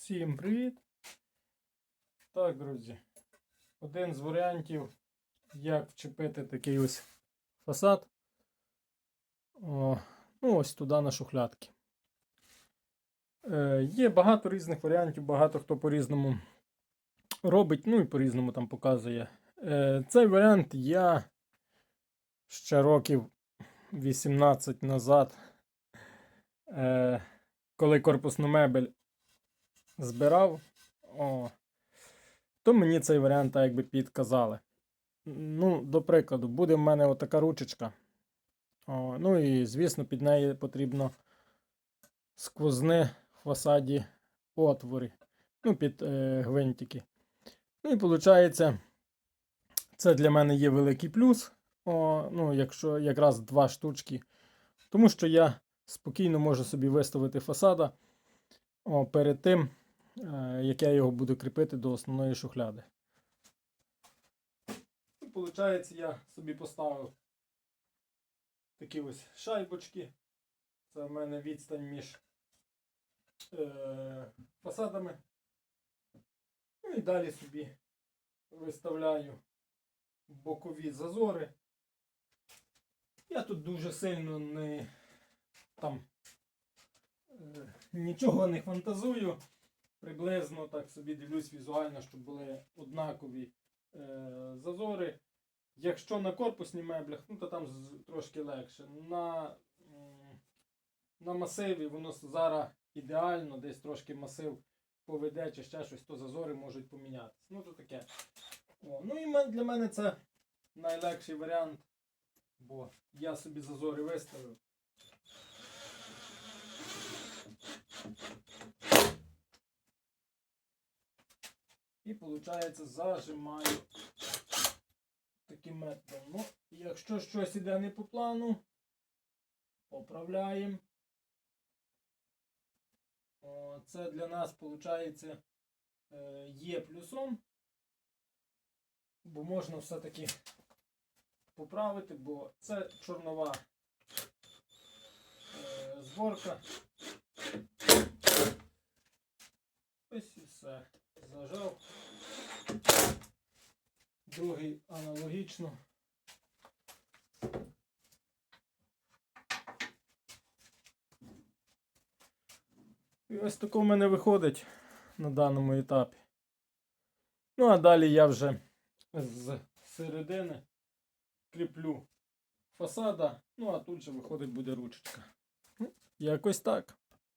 Всім привіт! Так, друзі. Один з варіантів, як вчепити такий ось фасад. О, ну, ось туди на шухлядки. Е, є багато різних варіантів, багато хто по-різному робить, ну і по-різному там показує. Е, цей варіант я ще років 18 назад, е, коли корпусну мебель збирав, о, то мені цей варіант якби підказали. Ну, до прикладу, буде в мене отака ручечка. О, ну і, звісно, під неї потрібно сквозни в фасаді отвори. Ну, під е, гвинтики. Ну і виходить, це для мене є великий плюс. О, ну, якщо якраз два штучки. Тому що я спокійно можу собі виставити фасада о, перед тим, як я його буду кріпити до основної шухляди. І виходить, я собі поставив такі ось шайбочки. Це в мене відстань між е, фасадами. Ну і далі собі виставляю бокові зазори. Я тут дуже сильно не там е, нічого не фантазую. Приблизно так собі дивлюсь візуально, щоб були однакові е, зазори. Якщо на корпусні меблях, ну то там трошки легше. На, на масиві воно зараз ідеально, десь трошки масив поведе чи ще щось, то зазори можуть помінятися. Ну то таке. О, ну і для мене це найлегший варіант, бо я собі зазори виставив. І виходить, зажимаю таким методом. Ну, якщо щось іде не по плану, поправляємо. Це для нас виходить є плюсом, бо можна все-таки поправити, бо це чорнова е, зборка. Ось і все. Зажав. Другий аналогічно. І ось тако в мене виходить на даному етапі. Ну, а далі я вже з середини кріплю фасада, ну а тут же виходить буде ручечка. Ну, Якось так.